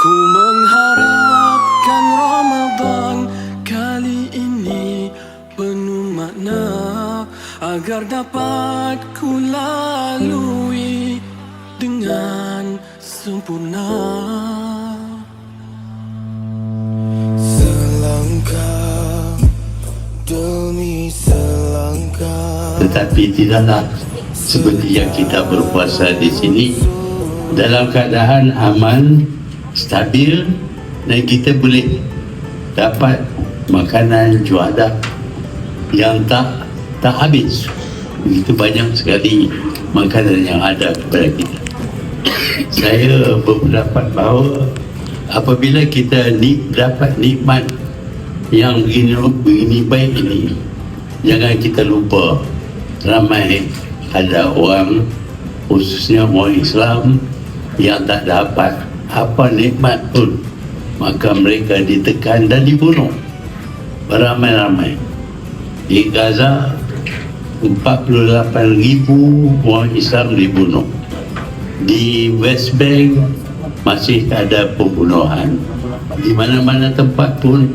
Ku mengharapkan Ramadan kali ini penuh makna agar dapat ku lalui dengan sempurna. Tetapi tidaklah seperti yang kita berpuasa di sini dalam keadaan aman, stabil dan kita boleh dapat makanan juadah yang tak tak habis. Begitu banyak sekali makanan yang ada kepada kita. Saya berpendapat bahawa apabila kita ni, dapat nikmat yang begini, begini baik ini, jangan kita lupa ramai ada orang khususnya orang Islam yang tak dapat apa nikmat pun maka mereka ditekan dan dibunuh. Beramai-ramai. Di Gaza 48 ribu orang Islam dibunuh. Di West Bank masih ada pembunuhan. Di mana-mana tempat pun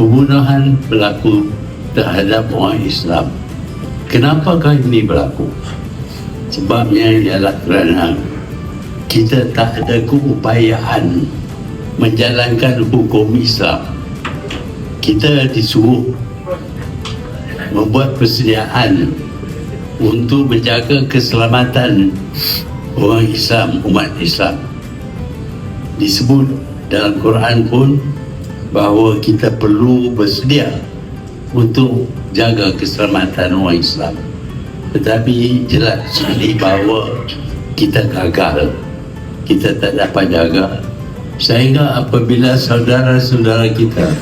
pembunuhan berlaku terhadap orang Islam. Kenapakah ini berlaku? Sebabnya ialah kerana kita tak ada keupayaan menjalankan hukum Islam kita disuruh membuat persediaan untuk menjaga keselamatan orang Islam, umat Islam. Disebut dalam Quran pun bahawa kita perlu bersedia untuk jaga keselamatan orang Islam. Tetapi jelas sekali bahawa kita gagal. Kita tak dapat jaga. Sehingga apabila saudara-saudara kita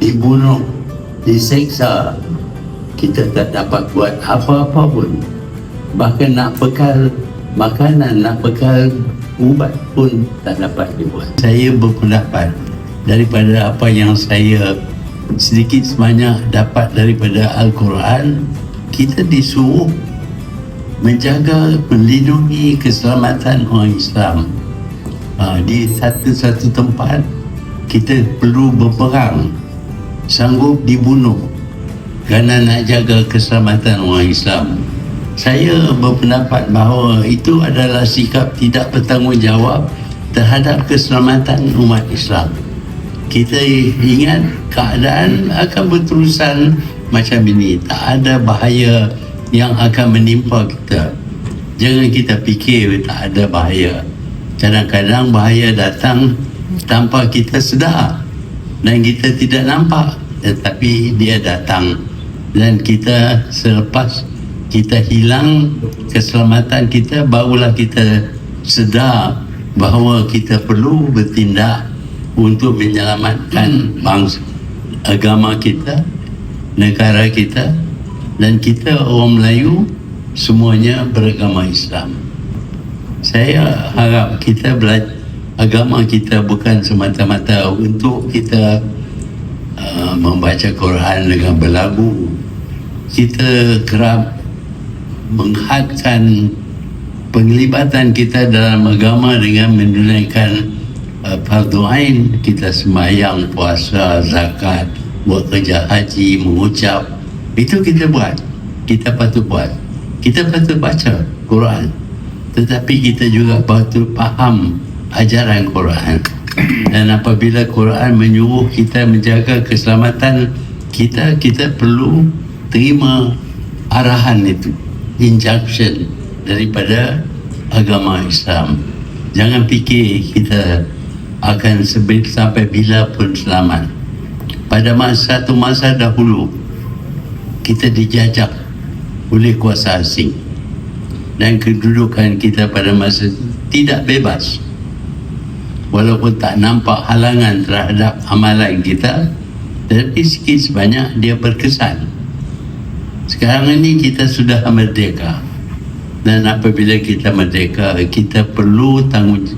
dibunuh, diseksa, kita tak dapat buat apa-apa pun. Bahkan nak bekal makanan, nak bekal ubat pun tak dapat dibuat. Saya berpendapat daripada apa yang saya sedikit sebanyak dapat daripada Al-Quran, kita disuruh menjaga, melindungi keselamatan orang Islam. Ha, di satu-satu tempat, kita perlu berperang, sanggup dibunuh kerana nak jaga keselamatan orang Islam. Saya berpendapat bahawa itu adalah sikap tidak bertanggungjawab terhadap keselamatan umat Islam. Kita ingat keadaan akan berterusan macam ini. Tak ada bahaya yang akan menimpa kita. Jangan kita fikir tak ada bahaya. Kadang-kadang bahaya datang tanpa kita sedar dan kita tidak nampak tetapi dia datang dan kita selepas kita hilang keselamatan kita barulah kita sedar bahawa kita perlu bertindak untuk menyelamatkan bangsa agama kita negara kita dan kita orang Melayu semuanya beragama Islam. Saya harap kita belajar agama kita bukan semata-mata untuk kita uh, membaca Quran dengan berlagu. Kita kerap menghadkan penglibatan kita dalam agama dengan menunaikan uh, fardu ain. Kita sembahyang puasa zakat buat kerja haji mengucap itu kita buat. Kita patut buat. Kita patut baca Quran. Tetapi kita juga patut faham ajaran Quran. Dan apabila Quran menyuruh kita menjaga keselamatan kita kita perlu terima arahan itu injunction daripada agama Islam. Jangan fikir kita akan sampai bila pun selamat. Pada masa satu masa dahulu kita dijajah oleh kuasa asing. Dan kedudukan kita pada masa itu tidak bebas. Walaupun tak nampak halangan terhadap amalan kita tetapi sikit sebanyak dia berkesan. Sekarang ini kita sudah merdeka. Dan apabila kita merdeka kita perlu tanggung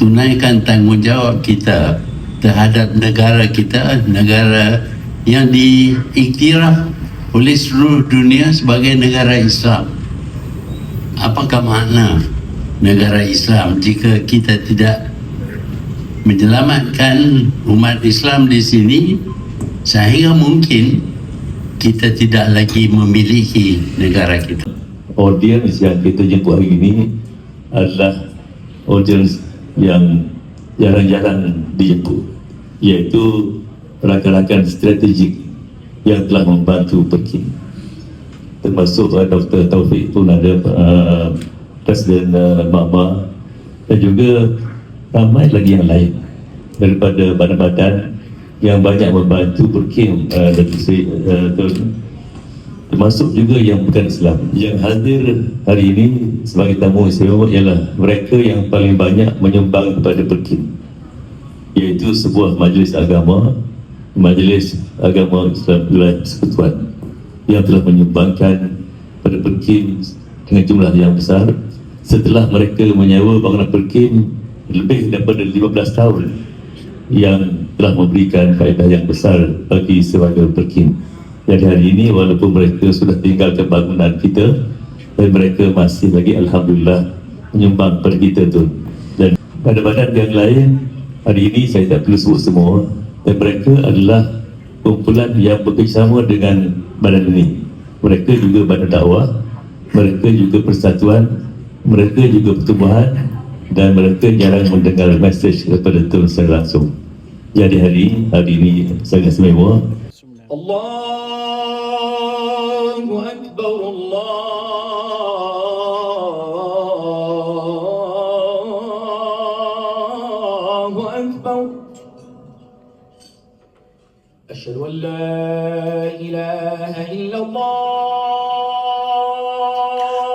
tunaikan tanggungjawab kita terhadap negara kita negara yang diiktiraf oleh seluruh dunia sebagai negara Islam apakah makna negara Islam jika kita tidak menyelamatkan umat Islam di sini sehingga mungkin kita tidak lagi memiliki negara kita. audiens yang kita jemput hari ini adalah audiens yang jarang-jarang dijemput iaitu rakan-rakan strategik yang telah membantu Pekin termasuk uh, Dr. Taufik pun ada uh, Presiden uh, Mama dan juga ramai lagi yang lain daripada badan-badan yang banyak membantu Pekin uh, uh, termasuk juga yang bukan Islam yang hadir hari ini sebagai tamu istimewa ialah mereka yang paling banyak menyumbang kepada Pekin iaitu sebuah majlis agama majlis agama Islam wilayah persekutuan yang telah menyumbangkan pada Pekin dengan jumlah yang besar setelah mereka menyewa bangunan Pekin lebih daripada 15 tahun yang telah memberikan faedah yang besar bagi sebagai Pekin jadi hari ini walaupun mereka sudah tinggalkan bangunan kita dan mereka masih lagi Alhamdulillah menyumbang pada kita tu dan pada badan yang lain hari ini saya tak perlu sebut semua dan mereka adalah kumpulan yang bekerjasama dengan badan ini mereka juga badan dakwah mereka juga persatuan mereka juga pertubuhan dan mereka jarang mendengar mesej daripada Tuan secara langsung. Jadi hari hari ini sangat semewa Allahu Akbar Allah.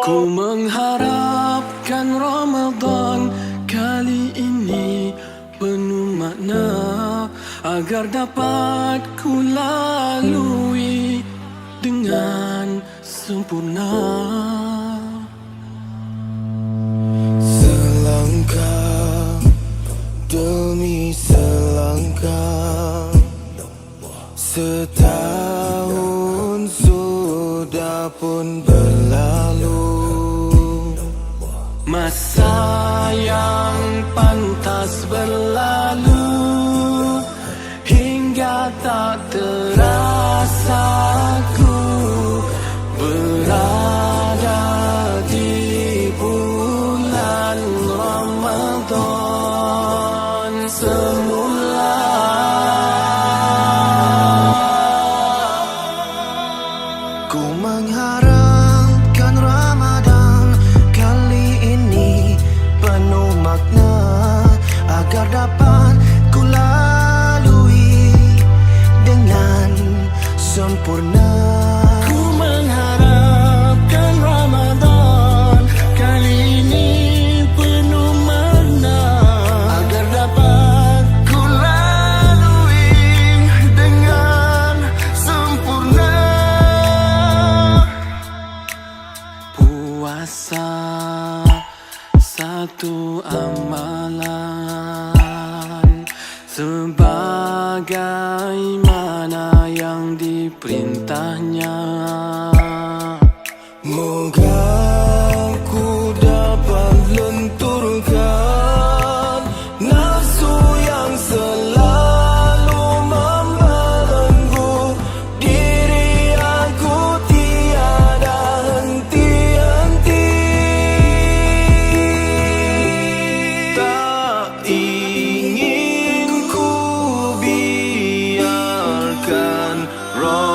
Ku mengharapkan Ramadan kali ini penuh makna agar dapat ku lalui dengan sempurna. Berlalu Hingga tak terasa satu amalan sebagai Run.